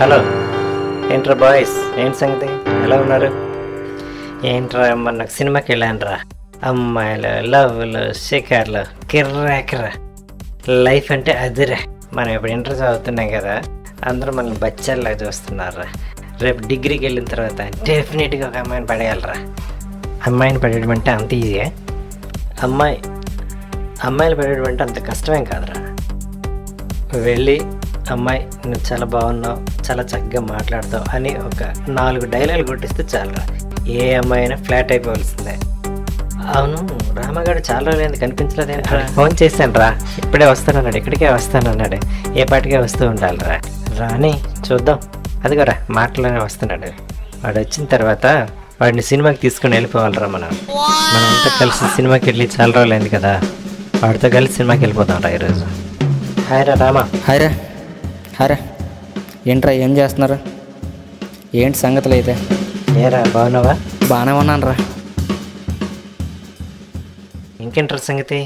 Boys? ఏంటి సంగతి? ఎలా ఉన్నారు? ఏంట్రా మొన్న సినిమాకి వెళ్ళానురా. అమ్మాయిలు లవ్లు షికార్లు కిర్రాకిర్రా. లైఫ్ అంటే అదిరా. మనం ఇప్పుడు ఇంటర్ చదువుతున్నాం కదా అందరూ మనల్ని బచ్చల్లా చూస్తున్నారా రేపు డిగ్రీకి వెళ్ళిన తర్వాత డెఫినెట్గా ఒక అమ్మాయిని పడేయాలరా. అమ్మాయిని పడేయడం అంటే అంత ఈజీయే? అమ్మాయి అమ్మాయిలు పడేయడం అంటే అంత కష్టమేం కాదురా. వెళ్ళి అమ్మాయి నువ్వు చాలా బాగున్నావు చాలా చక్కగా మాట్లాడతావు అని ఒక నాలుగు డైలాగులు కొట్టిస్తే చాలరా. ఏ అమ్మాయి అయినా ఫ్లాట్ అయిపోవాల్సిందే. అవును రామగాడు చాలా రోజులైంది కనిపించలేదేంట్రా ఫోన్ చేశాను రా ఇప్పుడే వస్తానన్నాడు ఇక్కడికే వస్తానన్నాడు. ఏ పాటికే వస్తూ ఉండాలిరా. రాని చూద్దాం. అదిగోరా మాటలోనే వస్తున్నాడు. వాడు వచ్చిన తర్వాత వాడిని సినిమాకి తీసుకుని వెళ్ళిపోవాలిరా మనం. మనమంతా కలిసి సినిమాకి వెళ్ళి చాలా రోజులైంది కదా. వాడితో కలిసి సినిమాకి వెళ్ళిపోతాం రా ఈరోజు. హాయ్ రా రామా. హాయ్ రా. హాయ్ రా ఏంట్రా ఏం చేస్తున్నారు? ఏంటి సంగతులు అయితే? ఏరా బాగున్నావా? బాగానే ఉన్నాను రా ఇంకేంటారు సంగతి?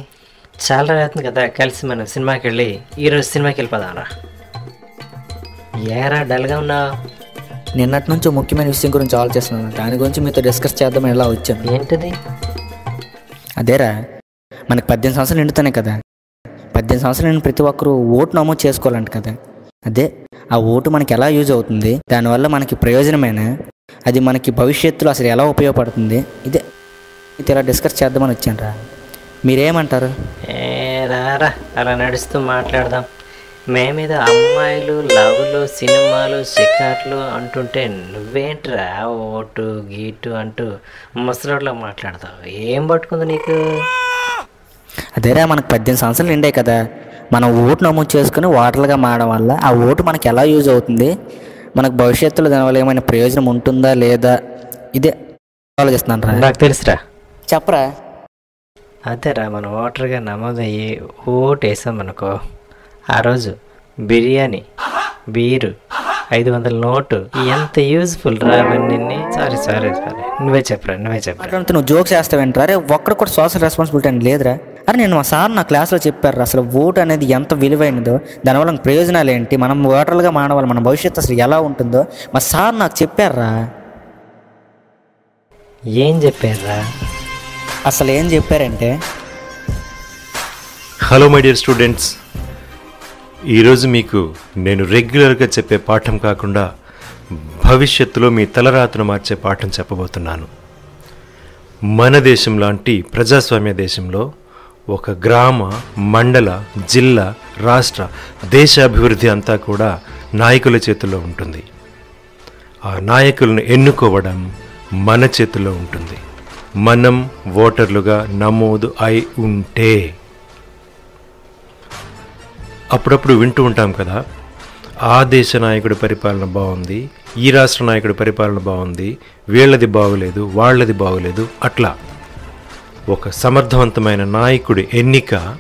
చాలా అవుతుంది కదా కలిసి మనం సినిమాకి వెళ్ళి ఈరోజు సినిమాకి వెళ్ళిపోదాం రా ఏరా డల్గా ఉన్నావు? నిన్నటి నుంచి ముఖ్యమైన విషయం గురించి ఆలోచిస్తున్నాను. దాని గురించి మీతో డిస్కస్ చేద్దామని ఇలా వచ్చాను. ఏంటిది? అదేరా మనకి పద్దెనిమిది సంవత్సరాలు నిండుతున్నాయి కదా. పద్దెనిమిది సంవత్సరాలు నిండిన ప్రతి ఒక్కరూ ఓటు నమోదు చేసుకోవాలంట కదా. అదే ఆ ఓటు మనకి ఎలా యూజ్ అవుతుంది? దానివల్ల మనకి ప్రయోజనమేనా? అది మనకి భవిష్యత్తులో అసలు ఎలా ఉపయోగపడుతుంది? ఇదే ఇది ఇలా డిస్కస్ చేద్దామని వచ్చాను రా. మీరేమంటారు? రారా అలా నడుస్తూ మాట్లాడదాం. మేమేదో అమ్మాయిలు లవ్లు సినిమాలు షికార్లు అంటుంటే నువ్వేంట్రా ఓటు గీటు అంటూ ముసలోడ్లో మాట్లాడతావు? ఏం పట్టుకుంది నీకు? అదేరా మనకు పద్దెనిమిది సంవత్సరాలు నిండాయి కదా. మనం ఓటు నమోదు చేసుకుని ఓటర్లుగా మారడం వల్ల ఆ ఓటు మనకి ఎలా యూజ్ అవుతుంది? మనకు భవిష్యత్తులో దానివల్ల ఏమైనా ప్రయోజనం ఉంటుందా లేదా? ఇదే ఆలోచిస్తున్నాను రా. నాకు తెలుసురా. చెప్పరా. అదేరా మనం ఓటర్గా నమోదయ్యి ఓటు వేసాం అనుకో ఆ రోజు బిర్యానీ బీరు ఐదు వందల నోటు ఎంత యూజ్ఫుల్ రా అవన్నీ. Sorry sorry sorry. నువ్వే చెప్పరా నువ్వే చెప్పరా. నువ్వు జోక్స్ వేస్తావేంట్రా? అరే ఒక్కడ కూడా సోషల్ రెస్పాన్సిబిలిటీ అని లేదురా. అరే నేను మా సార్ నా క్లాస్లో చెప్పారు అసలు ఓటు అనేది ఎంత విలువైనదో దానివల్ల ప్రయోజనాలు ఏంటి మనం ఓటర్లుగా మారడం వల్ల మన భవిష్యత్తు అసలు ఎలా ఉంటుందో మా సార్ నాకు చెప్పారా ఏం చెప్పారా అసలు ఏం చెప్పారంటే హలో మై డియర్ స్టూడెంట్స్ ఈరోజు మీకు నేను రెగ్యులర్గా చెప్పే పాఠం కాకుండా భవిష్యత్తులో మీ తలరాతను మార్చే పాఠం చెప్పబోతున్నాను. మన దేశం లాంటి ప్రజాస్వామ్య దేశంలో ఒక గ్రామ మండల జిల్లా రాష్ట్ర దేశ అభివృద్ధి అంతా కూడా నాయకుల చేతిలో ఉంటుంది. ఆ నాయకులను ఎన్నుకోవడం మన చేతిలో ఉంటుంది. మనం ఓటర్లుగా నమోదు అయి ఉంటే. అప్పుడప్పుడు వింటూ ఉంటాం కదా ఆ దేశ నాయకుడి పరిపాలన బాగుంది ఈ రాష్ట్ర నాయకుడి పరిపాలన బాగుంది వీళ్ళది బాగోలేదు వాళ్ళది బాగోలేదు అట్లా. ఒక సమర్థవంతమైన నాయకుడి ఎన్నిక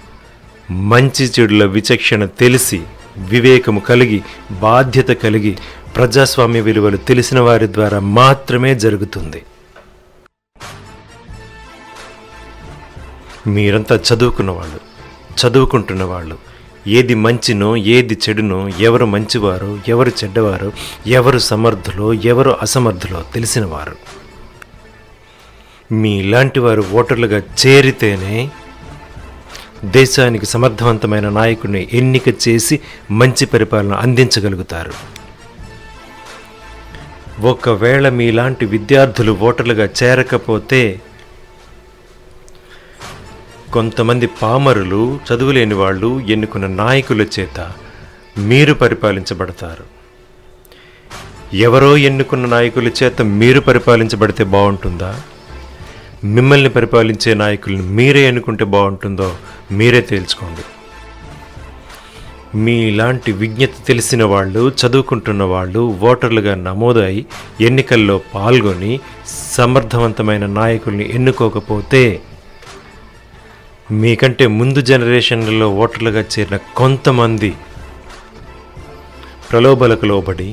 మంచి చెడుల విచక్షణ తెలిసి వివేకము కలిగి బాధ్యత కలిగి ప్రజాస్వామ్య విలువలు తెలిసిన వారి ద్వారా మాత్రమే జరుగుతుంది. మీరంతా చదువుకున్న వాళ్ళు చదువుకుంటున్న వాళ్ళు ఏది మంచినో ఏది చెడునో ఎవరు మంచివారో ఎవరు చెడ్డవారో ఎవరు సమర్థులో ఎవరు అసమర్థులో తెలిసినవారు మీలాంటి వారు ఓటర్లుగా చేరితేనే దేశానికి సమర్థవంతమైన నాయకుడిని ఎన్నిక చేసి మంచి పరిపాలన అందించగలుగుతారు. ఒకవేళ మీలాంటి విద్యార్థులు ఓటర్లుగా చేరకపోతే కొంతమంది పామరులు చదువులేని వాళ్ళు ఎన్నుకున్న నాయకుల చేత మీరు పరిపాలించబడతారు. ఎవరో ఎన్నుకున్న నాయకుల చేత మీరు పరిపాలించబడితే బాగుంటుందా? మిమ్మల్ని పరిపాలించే నాయకుల్ని మీరే ఎన్నుకుంటే బాగుంటుందో మీరే తేల్చుకోండి. మీ ఇలాంటి విజ్ఞత తెలిసిన వాళ్ళు చదువుకుంటున్న వాళ్ళు ఓటర్లుగా నమోదై ఎన్నికల్లో పాల్గొని సమర్థవంతమైన నాయకుల్ని ఎన్నుకోకపోతే మీకంటే ముందు జనరేషన్లలో ఓటర్లుగా చేరిన కొంతమంది ప్రలోభలకు లోబడి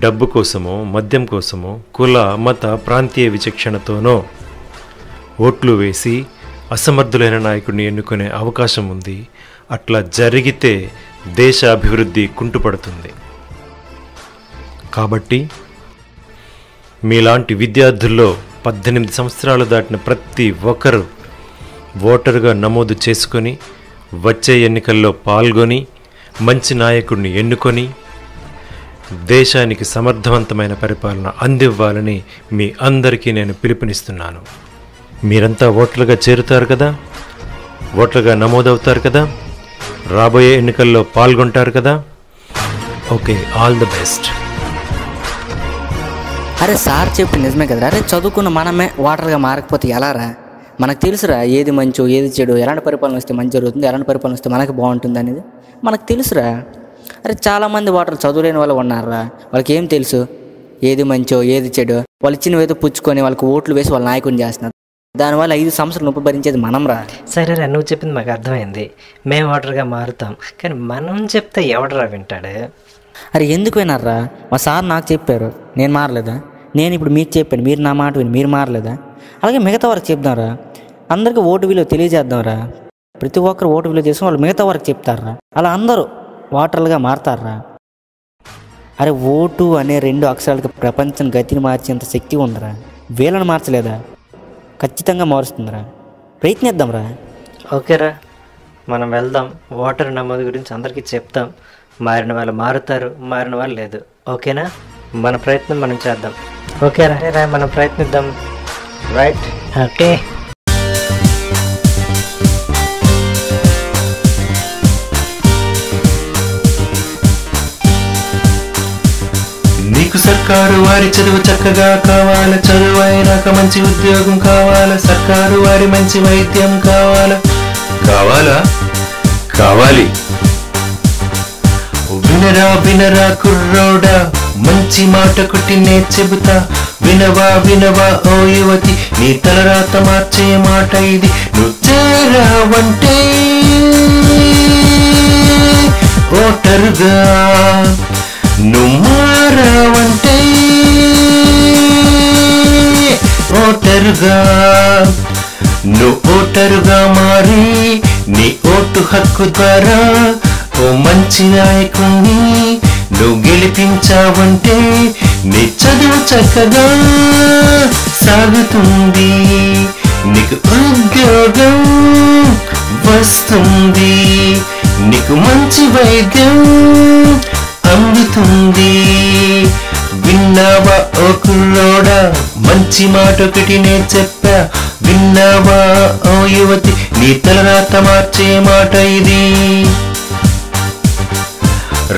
డబ్బు కోసమో మద్యం కోసమో కుల మత ప్రాంతీయ విచక్షణతోనో ఓట్లు వేసి అసమర్థులైన నాయకుడిని ఎన్నుకునే అవకాశం ఉంది. అట్లా జరిగితే దేశ అభివృద్ధి కుంటుపడుతుంది. కాబట్టి మీలాంటి విద్యార్థుల్లో పద్దెనిమిది సంవత్సరాలు దాటిన ప్రతి ఒక్కరూ ఓటరుగా నమోదు చేసుకొని వచ్చే ఎన్నికల్లో పాల్గొని మంచి నాయకుడిని ఎన్నుకొని దేశానికి సమర్థవంతమైన పరిపాలన అందివ్వాలని మీ అందరికీ నేను పిలుపునిస్తున్నాను. మీరంతా ఓట్లుగా చేరుతారు కదా? ఓట్లుగా నమోదవుతారు కదా? రాబోయే ఎన్నికల్లో పాల్గొంటారు కదా? Okay all the best. అరే సార్ చెప్పి నిజమే కదరా. అరే చదువుకున్న మనమే వాటర్గా మారకపోతే ఎలారా? మనకు తెలుసురా ఏది మంచో ఏది చెడు ఎలాంటి పరిపాలన వస్తే మంచి జరుగుతుంది ఎలాంటి పరిపాలన వస్తే మనకి బాగుంటుంది అనేది. మనకు తెలుసురా. అరే చాలామంది వాటర్ చదువులేని వాళ్ళు ఉన్నారా వాళ్ళకి ఏం తెలుసు? ఏది మంచో ఏది చెడు? వాళ్ళు ఇచ్చిన పుచ్చుకొని వాళ్ళకి ఓట్లు వేసి వాళ్ళ నాయకుని చేస్తున్నారు. దానివల్ల ఐదు సంవత్సరాలు నొప్పి భరించేది మనంరా సరేరా నువ్వు చెప్పింది మాకు అర్థమైంది. మేము ఓటర్గా మారుతాం. కానీ మనం చెప్తే ఎవడరా వింటాడు? అరే ఎందుకు వినారా మా సార్ నాకు చెప్పారు నేను మారలేదా? నేను ఇప్పుడు మీకు చెప్పాను మీరు నా మాట విని మీరు మారలేదా? అలాగే మిగతా వారికి చెప్దాంరా. అందరికీ ఓటు విలువ తెలియజేద్దాంరా. ప్రతి ఒక్కరు ఓటు విలువ చేసుకుని వాళ్ళు మిగతా వారికి చెప్తారా? అలా అందరూ ఓటర్లుగా మారతారా? అరే ఓటు అనే రెండు అక్షరాలకి ప్రపంచం గతిని మార్చేంత శక్తి ఉందిరా. వీళ్ళని మార్చలేదా? ఖచ్చితంగా మారుస్తుందిరా. ప్రయత్నిద్దాంరా. ఓకేరా. మనం వెళ్దాం. ఓటర్ నమోదు గురించి అందరికీ చెప్తాం. మారిన వాళ్ళు మారుతారు మారిన వాళ్ళు లేదు. ఓకేనా? మన ప్రయత్నం మనం చేద్దాం. ఓకేరా. రా మనం ప్రయత్నిద్దాం. రైట్. ఓకే. వారి చదువు చక్కగా కావాల చదువు అయినాక మంచి ఉద్యోగం కావాల సర్కారు వారి మంచి వైద్యం కావాల. కావాలా? కావాలి. వినరా వినరా కుర్రోడా మంచి మాట కొట్టి నే చెబుతా. వినవా వినవా ఓ యువతి నీ తలరాత మార్చే మాట ఇది. నువ్వు చేరావంటే ఓటరుగా. ఓటరుగా మారి నీ ఓటు హక్కు ద్వారా ఓ మంచి నాయకుణ్ణి నువ్వు గెలిపించావంటే నీ చదువు చక్కగా సాగుతుంది. నీకు ఉద్యోగం వస్తుంది. నీకు మంచి వైద్యం అందుతుంది. విన్నావా ఓ మంచి మాట ఒకటి నేను చెప్పా. విన్నావా ఓ యువతి? నీ తలరాత మార్చే మాట ఇది.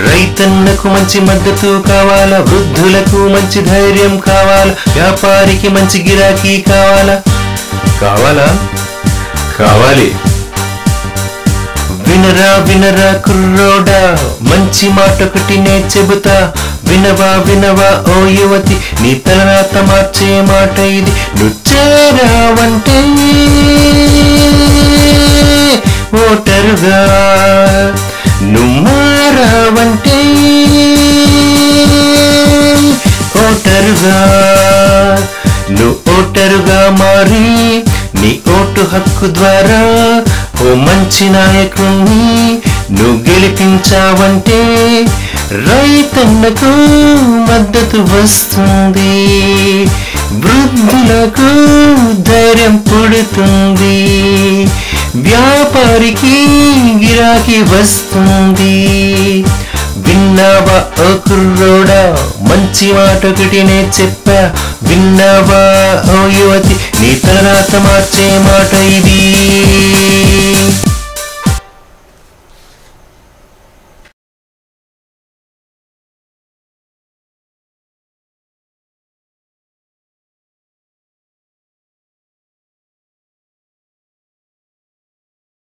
రైతన్నకు మంచి మద్దతు కావాలా? వృద్ధులకు మంచి ధైర్యం కావాలా? వ్యాపారికి మంచి గిరాకీ కావాలా? కావాలా? కావాలి. వినరా వినరా కుర్రోడా మంచి మాట ఒకటి నే చెబుతా. వినవా వినవా ఓ యువతి నీ తలరాత మార్చే మాట ఇది. నువ్వు ఓటరుగా? నుమ్మారావంటే ఓటరుగా? నువ్వు ఓటరుగా మారి నీ ఓటు హక్కు ద్వారా ఓ మంచి నాయకుణ్ణి నువ్వు గెలిపించావంటే రైతన్నకు మద్దతు వస్తుంది. వృద్ధులకు ధైర్యం పుడుతుంది. వ్యాపారికి గిరాకీ వస్తుంది. విన్నావా ఓ కుర్రోడా మంచి మాట ఒకటి నే చెప్పా. విన్నావా? ఓ యువతి నీ తలరాత మార్చే మాట ఇది.